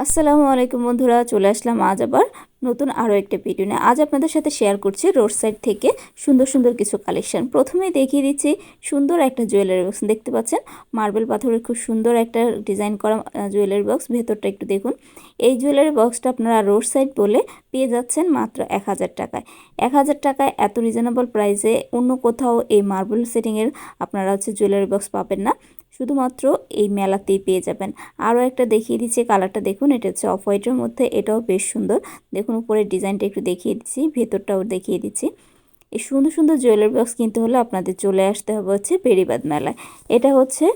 আসসালামু আলাইকুম বন্ধুরা চলে আসলাম আজ আবার নতুন আরও একটা ভিডিও নিয়ে আজ আপনাদের সাথে শেয়ার করছি রোড সাইড থেকে সুন্দর সুন্দর কিছু কালেকশন প্রথমে দেখিয়ে দিচ্ছি সুন্দর একটা জুয়েলারি বক্স দেখতে পাচ্ছেন? মার্বেল পাথরের খুব সুন্দর একটা ডিজাইন করা জুয়েলারি বক্স ভেতরটা একটু দেখুন। এই জুয়েলারি বক্সটা আপনারা রোড সাইড বলে পেয়ে যাচ্ছেন মাত্র এক হাজার টাকায়। এক হাজার টাকায় এত রিজনেবল প্রাইসে অন্য কোথাও এই মার্বেল সেটিংয়ের আপনারা হচ্ছে জুয়েলারি বক্স পাবেন না। শুধুমাত্র এই মেলাতেই পেয়ে যাবেন। আরও একটা দেখিয়ে দিচ্ছি কালারটা দেখুন, এটা হচ্ছে অফ হোয়াইটের মধ্যে, এটাও বেশ সুন্দর। দেখুন উপরের ডিজাইনটা একটু দেখিয়ে দিচ্ছি, ভেতরটাও দেখিয়ে দিচ্ছি। এই সুন্দর সুন্দর জুয়েলারি বক্স কিনতে হলে আপনাদের চলে আসতে হবে হচ্ছে পেরিবাদ মেলায়। এটা হচ্ছে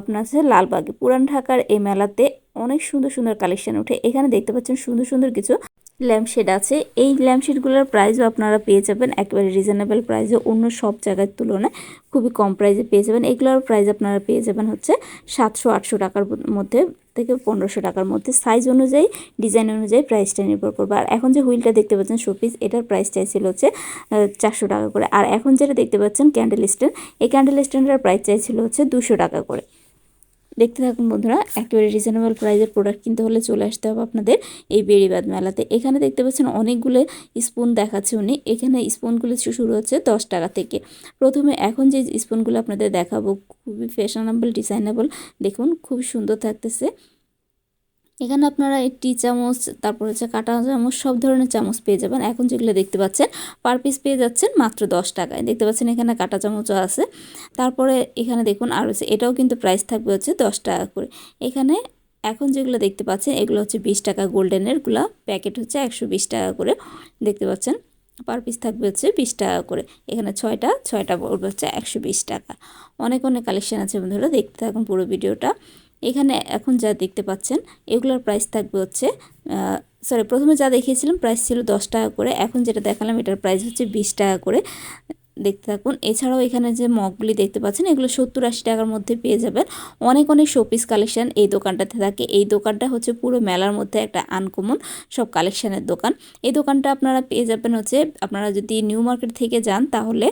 আপনার হচ্ছে লালবাগে। পুরান ঢাকার এই মেলাতে অনেক সুন্দর সুন্দর কালেকশন ওঠে। এখানে দেখতে পাচ্ছেন সুন্দর সুন্দর কিছু ল্যাম্পশেড আছে। এই ল্যাম্পশেডগুলোর প্রাইসও আপনারা পেয়ে যাবেন। একেবারে রিজনেবল প্রাইসে অন্য সব জায়গার তুলনায় খুবই কম প্রাইসে পেয়ে যাবেন। এগুলোর প্রাইস আপনারা পেয়ে যাবেন হচ্ছে সাতশো আটশো টাকার মধ্যে থেকে পনেরোশো টাকার মধ্যে। সাইজ অনুযায়ী ডিজাইন অনুযায়ী প্রাইসটা নির্ভর করবে। আর এখন যে হুইলটা দেখতে পাচ্ছেন শোপিস এটার প্রাইস চাইছিল হচ্ছে চারশো টাকা করে। আর এখন যেটা দেখতে পাচ্ছেন ক্যান্ডেল স্ট্যান্ড এই ক্যান্ডেল স্ট্যান্ডের প্রাইস চাইছিল হচ্ছে দুশো টাকা করে। দেখতে থাকুন বন্ধুরা, একেবারে রিজনেবল প্রাইজের প্রোডাক্ট কিনতে হলে চলে আসতে হবে আপনাদের এই বেড়িবাদ মেলাতে। এখানে দেখতে পাচ্ছেন অনেকগুলো স্পুন দেখাচ্ছে উনি। এখানে স্পুনগুলো শুরু হচ্ছে দশ টাকা থেকে। প্রথমে এখন যে স্পুনগুলো আপনাদের দেখাবো, খুবই ফ্যাশনেবল ডিজাইনেবল দেখুন খুব সুন্দর থাকতেছে। এখানে আপনারা এই টি চামচ, তারপর হচ্ছে কাটা চামচ, সব ধরনের চামচ পেয়ে যাবেন। এখন যেগুলো দেখতে পাচ্ছেন পার পিস পেয়ে যাচ্ছেন মাত্র দশ টাকায়। দেখতে পাচ্ছেন এখানে কাটা চামচও আছে। তারপরে এখানে দেখুন আর হচ্ছে, এটাও কিন্তু প্রাইস থাকবে হচ্ছে দশ টাকা করে। এখানে এখন যেগুলো দেখতে পাচ্ছেন, এগুলো হচ্ছে বিশ টাকা গোল্ডেনের গোল্ডেনেরগুলো প্যাকেট হচ্ছে একশো বিশ টাকা করে। দেখতে পাচ্ছেন পার পিস থাকবে হচ্ছে বিশ টাকা করে। এখানে ছয়টা ছয়টা পড়বে হচ্ছে একশো বিশ টাকা। অনেক অনেক কালেকশান আছে বন্ধুরা, দেখতে থাকুন পুরো ভিডিওটা এখানে এখন যা দেখতে পাচ্ছেন, এগুলোর প্রাইস থাকবে হচ্ছে সরি প্রথমে যা দেখিয়েছিলাম প্রাইস ছিল দশ টাকা করে, এখন যেটা দেখালাম এটার প্রাইস হচ্ছে বিশ টাকা করে। দেখতে থাকুন, এছাড়াও এখানে যে মগগুলি দেখতে পাচ্ছেন, এগুলো সত্তর আশি টাকার মধ্যে পেয়ে যাবেন। অনেক অনেক শোপিস কালেকশান এই দোকানটাতে থাকে। এই দোকানটা হচ্ছে পুরো মেলার মধ্যে একটা আনকমন সব কালেকশানের দোকান। এই দোকানটা আপনারা পেয়ে যাবেন হচ্ছে, আপনারা যদি নিউ মার্কেট থেকে যান, তাহলে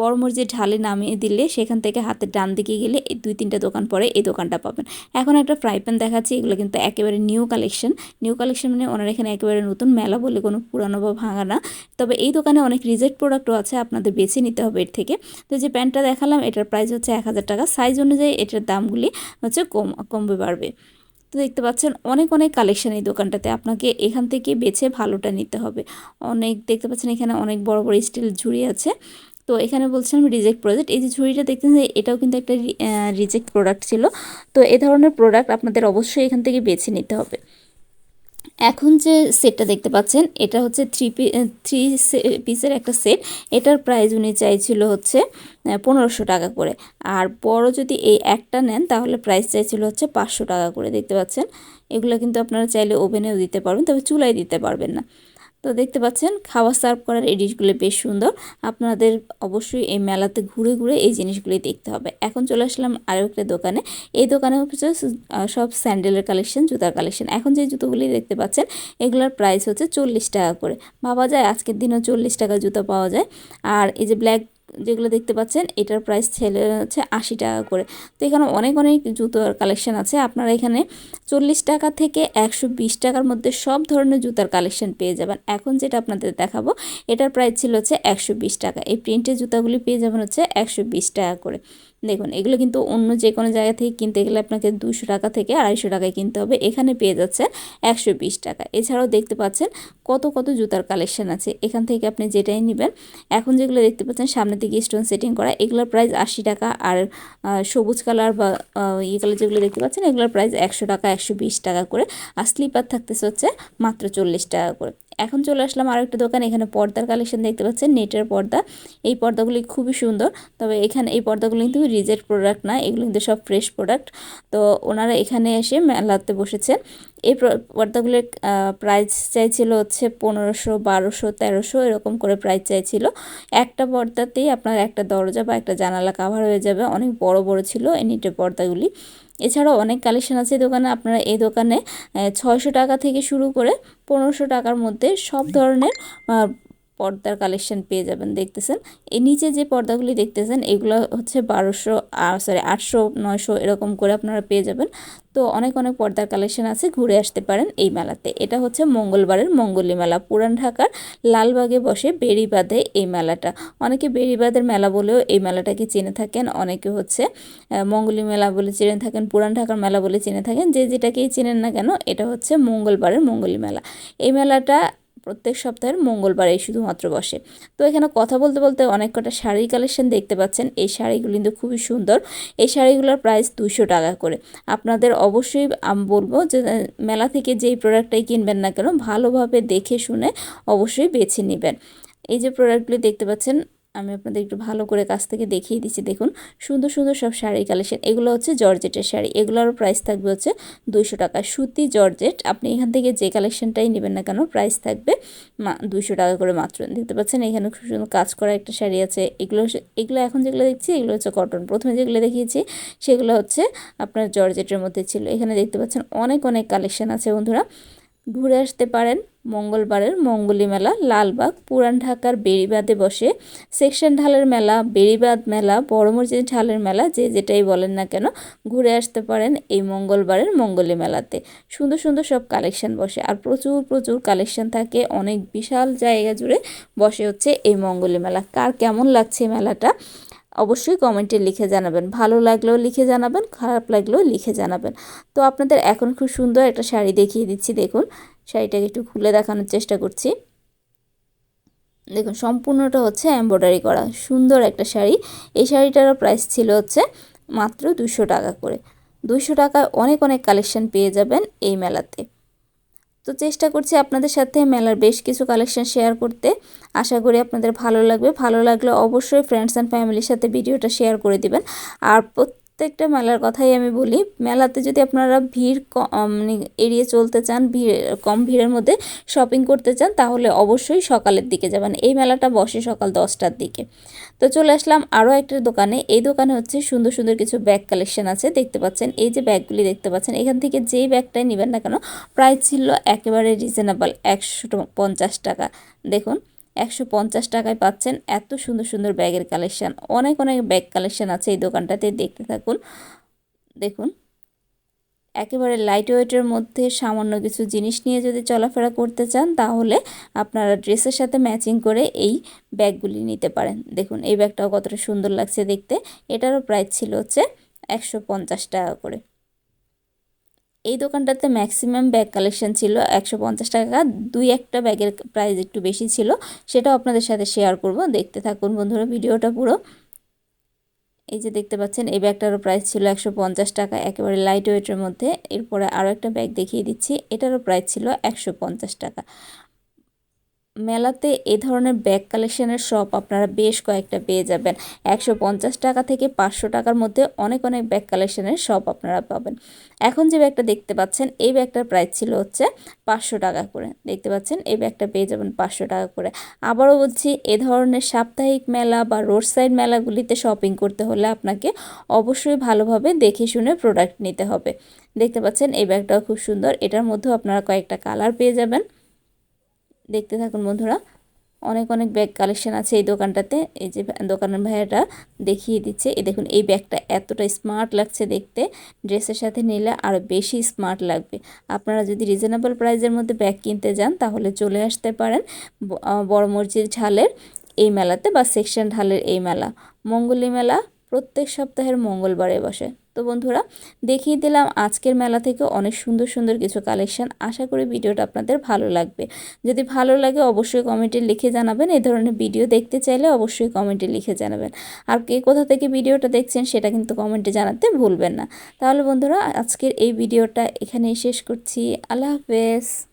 বড় মসজিদ ঢালে নামিয়ে দিলে সেখান থেকে হাতের ডান দিকে গেলে এই দুই তিনটা দোকান পরে এই দোকানটা পাবেন। এখন একটা ফ্রাই প্যান দেখাচ্ছি, এগুলো কিন্তু একেবারে নিউ কালেকশন। নিউ কালেকশন মানে ওনার এখানে একেবারে নতুন মেলা বলে কোনো পুরানো বা ভাঙা না। তবে এই দোকানে অনেক রিজেক্ট প্রোডাক্টও আছে, আপনাদের বেছে নিতে হবে এর থেকে। তো যে প্যান্টটা দেখালাম, এটার প্রাইস হচ্ছে এক হাজার টাকা। সাইজ অনুযায়ী এটার দামগুলি হচ্ছে কম, কমবে, বাড়বে। তো দেখতে পাচ্ছেন, অনেক অনেক কালেকশান এই দোকানটাতে। আপনাকে এখান থেকে বেছে ভালোটা নিতে হবে। অনেক, দেখতে পাচ্ছেন এখানে অনেক বড় বড় স্টিল ঝুড়ি আছে। তো এখানে বলছিলাম রিজেক্ট প্রোডাক্ট এই যে ঝুড়িটা দেখতেছেন এটাও কিন্তু একটা রিজেক্ট প্রোডাক্ট ছিল। তো এ ধরনের প্রোডাক্ট আপনাদের অবশ্যই এখান থেকে বেছে নিতে হবে। এখন যে সেটটা দেখতে পাচ্ছেন, এটা হচ্ছে থ্রি পি থ্রি পিসের একটা সেট এটার প্রাইস উনি চাইছিল হচ্ছে পনেরোশো টাকা করে। আর বড় যদি এই একটা নেন, তাহলে প্রাইস চাইছিল হচ্ছে পাঁচশো টাকা করে। দেখতে পাচ্ছেন? এগুলো কিন্তু আপনারা চাইলে ওভেনেও দিতে পারবেন, তবে চুলায় দিতে পারবেন না। তো দেখতে পাচ্ছেন, খাবার সার্ভ করার এই ডিশগুলো বেশ সুন্দর। আপনাদের অবশ্যই এই মেলাতে ঘুরে ঘুরে এই জিনিসগুলি দেখতে হবে। এখন চলে আসলাম আরও একটা দোকানে। এই দোকানে হচ্ছে সব স্যান্ডেলের কালেকশন, জুতার কালেকশন। এখন যে জুতোগুলি দেখতে পাচ্ছেন, এগুলোর প্রাইস হচ্ছে চল্লিশ টাকা করে। ভাবা যায় আজকের দিনও চল্লিশ টাকা জুতো পাওয়া যায়। আর এই যে ব্ল্যাক যেগুলো দেখতে পাচ্ছেন, এটার প্রাইস ছেলে হচ্ছে আশি টাকা করে। তো এখানে অনেক অনেক জুতোর কালেকশন আছে। আপনারা এখানে চল্লিশ টাকা থেকে একশো বিশ টাকার মধ্যে সব ধরনের জুতার কালেকশন পেয়ে যাবেন। এখন যেটা আপনাদের দেখাবো, এটার প্রাইস ছিল হচ্ছে একশো বিশ টাকা। এই প্রিন্টের জুতাগুলি পেয়ে যাবেন হচ্ছে একশো বিশ টাকা করে। দেখুন, এগুলো কিন্তু অন্য যে কোনো জায়গা থেকে কিনতে গেলে আপনাকে দুশো টাকা থেকে আড়াইশো টাকায় কিনতে হবে। এখানে পেয়ে যাচ্ছে একশো বিশ টাকা। এছাড়াও দেখতে পাচ্ছেন কত কত জুতার কালেকশন আছে। এখান থেকে আপনি যেটাই নেবেন, এখন যেগুলো দেখতে পাচ্ছেন সামনে থেকে স্টোন সেটিং করা, এগুলোর প্রাইস আশি টাকা। আর সবুজ কালার বা ইয়ে কালার যেগুলো দেখতে পাচ্ছেন, এগুলোর প্রাইস একশো টাকা, একশো বিশ টাকা করে। আর স্লিপার থাকতেছে হচ্ছে মাত্র চল্লিশ টাকা করে। এখন চলে আসলাম আরও একটা দোকান, এখানে পর্দার কালেকশন দেখতে পাচ্ছেন, নেটের পর্দা। এই পর্দাগুলি খুবই সুন্দর, তবে এখানে এই পর্দাগুলো কিন্তু রিজেক্ট প্রোডাক্ট না, এগুলো কিন্তু সব ফ্রেশ প্রোডাক্ট। তো ওনারা এখানে এসে মেলাতে বসেছেন। এই পর্দাগুলোর প্রাইস চাইছিল হচ্ছে পনেরোশো, বারোশো, তেরোশো, এরকম করে প্রাইস চাইছিল। একটা পর্দাতেই আপনার একটা দরজা বা একটা জানালা কাভার হয়ে যাবে, অনেক বড় বড় ছিল এই নেটের পর্দাগুলি। এছাড়াও অনেক কালেকশন আছে দোকানে। আপনারা এই দোকানে ছয়শো টাকা থেকে শুরু করে পনেরোশো টাকার মধ্যে সব ধরনের পর্দার কালেকশন পেয়ে যাবেন, দেখতেছেন? এই নিচে যে পর্দাগুলি দেখতেছেন, এগুলো হচ্ছে বারোশো সরি আটশো, নয়শো এরকম করে আপনারা পেয়ে যাবেন। তো অনেক অনেক পর্দার কালেকশন আছে, ঘুরে আসতে পারেন এই মেলাতে। এটা হচ্ছে মঙ্গলবারের মঙ্গলী মেলা, পুরান ঢাকার লালবাগে বসে বেড়িবাঁধে এই মেলাটা। অনেকে বেড়িবাঁধের মেলা বলেও এই মেলাটাকে চিনে থাকেন, অনেকে হচ্ছে মঙ্গলী মেলা বলে চিনে থাকেন, পুরান ঢাকার মেলা বলে চিনে থাকেন, যে যেটাকেই চিনেন না কেন, এটা হচ্ছে মঙ্গলবারের মঙ্গলী মেলা। এই মেলাটা প্রত্যেক সপ্তাহের মঙ্গলবারেই শুধুমাত্র বসে। তো এখানে কথা বলতে বলতে অনেক কটা শাড়ির কালেকশন দেখতে পাচ্ছেন। এই শাড়িগুলি কিন্তু খুবই সুন্দর। এই শাড়িগুলোর প্রাইস দুশো টাকা করে। আপনাদের অবশ্যই আমি, বলব যে মেলা থেকে যেই প্রোডাক্টটাই কিনবেন না কেন, ভালোভাবে দেখে শুনে অবশ্যই বেছে নেবেন। এই যে প্রোডাক্টগুলি দেখতে পাচ্ছেন আমি আপনাদের একটু ভালো করে কাছ থেকে দেখিয়ে দিচ্ছি, দেখুন। সুন্দর সুন্দর সব শাড়ি কালেকশন। এগুলো হচ্ছে জর্জেটের শাড়ি। এগুলোর প্রাইস থাকবে হচ্ছে দুইশো টাকা। সুতি জর্জেট, আপনি এখান থেকে যে কালেকশনটাই নেবেন না কেন প্রাইস থাকবে মা, দুইশো টাকা করে মাত্র। দেখতে পাচ্ছেন, এখানে খুব সুন্দর কাজ করা একটা শাড়ি আছে। এগুলো এগুলো এখন যেগুলো দেখছি, এগুলো হচ্ছে কটন প্রথমে যেগুলো দেখিয়েছি, সেগুলো হচ্ছে আপনার জর্জেটের মধ্যে ছিল। এখানে দেখতে পাচ্ছেন, অনেক অনেক কালেকশন আছে বন্ধুরা। ঘুরে আসতে পারেন মঙ্গলবারের মঙ্গলী মেলা, লালবাগ, পুরান ঢাকার বেড়িবাঁধে বসে। সেকশন ঢালের মেলা, বেড়িবাঁধ মেলা, বড় মসজিদ ঢালের মেলা, যে যেটাই বলেন না কেন, ঘুরে আসতে পারেন এই মঙ্গলবারের মঙ্গলী মেলাতে। সুন্দর সুন্দর সব কালেকশন বসে আর প্রচুর প্রচুর কালেকশন থাকে। অনেক বিশাল জায়গা জুড়ে বসে হচ্ছে এই মঙ্গলী মেলা। কার কেমন লাগছে মেলাটা? অবশ্যই কমেন্টে লিখে জানাবেন। ভালো লাগলেও লিখে জানাবেন, খারাপ লাগলেও লিখে জানাবেন। তো আপনাদের এখন খুব সুন্দর একটা শাড়ি দেখিয়ে দিচ্ছি, দেখুন। শাড়িটাকে একটু খুলে দেখানোর চেষ্টা করছি। দেখুন, সম্পূর্ণটা হচ্ছে এম্ব্রয়ডারি করা, সুন্দর একটা শাড়ি। এই শাড়িটারও প্রাইস ছিল হচ্ছে মাত্র দুশো টাকা করে। দুশো টাকায় অনেক অনেক কালেকশন পেয়ে যাবেন এই মেলাতে। তো চেষ্টা করছি আপনাদের সাথে মেলার বেশ কিছু কালেকশন শেয়ার করতে। আশা করি আপনাদের ভালো লাগবে। ভালো লাগলে অবশ্যই ফ্রেন্ডস অ্যান্ড ফ্যামিলির সাথে ভিডিওটা শেয়ার করে দিবেন। আর প্রত্যেকটা মেলার কথাই আমি বলি। মেলাতে যদি আপনারা ভিড় মানে এড়িয়ে চলতে চান, ভিড়, কম ভিড়ের মধ্যে শপিং করতে চান, তাহলে অবশ্যই সকালের দিকে যাবেন। এই মেলাটা বসে সকাল দশটার দিকে। তো চলে আসলাম আরও একটা দোকানে। এই দোকানে হচ্ছে সুন্দর সুন্দর কিছু ব্যাগ কালেকশন আছে। দেখতে পাচ্ছেন, এই যে ব্যাগগুলি দেখতে পাচ্ছেন, এখান থেকে যেই ব্যাগটাই নেবেন না কেন, প্রাইস ছিল একেবারে রিজনেবল একশো পঞ্চাশ টাকা। দেখুন একশো পঞ্চাশ টাকায় পাচ্ছেন। এত সুন্দর সুন্দর ব্যাগের কালেকশান। অনেক অনেক ব্যাগ কালেকশান আছে এই দোকানটাতে, দেখতে থাকুন। দেখুন, একেবারে লাইট ওয়েটের মধ্যে সামান্য কিছু জিনিস নিয়ে যদি চলাফেরা করতে চান, তাহলে আপনারা ড্রেসের সাথে ম্যাচিং করে এই ব্যাগগুলি নিতে পারেন। দেখুন, এই ব্যাগটাও কতটা সুন্দর লাগছে দেখতে। এটারও প্রাইস ছিল হচ্ছে একশো পঞ্চাশ টাকা করে। এই দোকানটাতে ম্যাক্সিমাম ব্যাগ কালেকশন ছিল একশো পঞ্চাশ টাকা। দুই একটা ব্যাগের প্রাইস একটু বেশি ছিল, সেটাও আপনাদের সাথে শেয়ার করব। দেখতে থাকুন বন্ধুরা ভিডিওটা পুরো। এই যে দেখতে পাচ্ছেন, এই ব্যাগটারও প্রাইস ছিল একশো পঞ্চাশ টাকা, একেবারে লাইট ওয়েটের মধ্যে। এরপরে আরও একটা ব্যাগ দেখিয়ে দিচ্ছি, এটারও প্রাইস ছিল একশো পঞ্চাশ টাকা। মেলাতে এ ধরনের ব্যাগ কালেকশনের শপ আপনারা বেশ কয়েকটা পেয়ে যাবেন। একশো পঞ্চাশ টাকা থেকে পাঁচশো টাকার মধ্যে অনেক অনেক ব্যাগ কালেকশনের শপ আপনারা পাবেন। এখন যে ব্যাগটা দেখতে পাচ্ছেন, এই ব্যাগটার প্রাইস ছিল হচ্ছে পাঁচশো টাকা করে। দেখতে পাচ্ছেন, এই ব্যাগটা পেয়ে যাবেন পাঁচশো টাকা করে। আবারও বলছি, এ ধরনের সাপ্তাহিক মেলা বা রোড সাইড মেলাগুলিতে শপিং করতে হলে আপনাকে অবশ্যই ভালোভাবে দেখে শুনে প্রোডাক্ট নিতে হবে। দেখতে পাচ্ছেন, এই ব্যাগটাও খুব সুন্দর। এটার মধ্যেও আপনারা কয়েকটা কালার পেয়ে যাবেন। দেখতে থাকুন বন্ধুরা। অনেক অনেক ব্যাগ কালেকশন আছে এই দোকানটাতে। এই যে দোকানের ভাইয়াটা দেখিয়ে দিচ্ছে। এই দেখুন, এই ব্যাগটা এতটা স্মার্ট লাগছে দেখতে। ড্রেসের সাথে নিলে আরও বেশি স্মার্ট লাগবে। আপনারা যদি রিজনেবল প্রাইসের মধ্যে ব্যাগ কিনতে যান, তাহলে চলে আসতে পারেন বড় মসজিদ ঝালের এই মেলাতে বা সেকশন ঢালের এই মেলা। মঙ্গলী মেলা প্রত্যেক সপ্তাহের মঙ্গলবারে বসে। তো বন্ধুরা, দেখিয়ে দিলাম আজকের মেলা থেকে অনেক সুন্দর সুন্দর কিছু কালেকশন আশা করি ভিডিওটা আপনাদের ভালো লাগবে। যদি ভালো লাগে অবশ্যই কমেন্টে লিখে জানাবেন। এই ধরনের ভিডিও দেখতে চাইলে অবশ্যই কমেন্টে লিখে জানাবেন। আর কে কোথা থেকে ভিডিওটা দেখছেন সেটা কিন্তু কমেন্টে জানাতে ভুলবেন না। তাহলে বন্ধুরা, আজকের এই ভিডিওটা এখানেই শেষ করছি। আল্লাহ হাফেজ।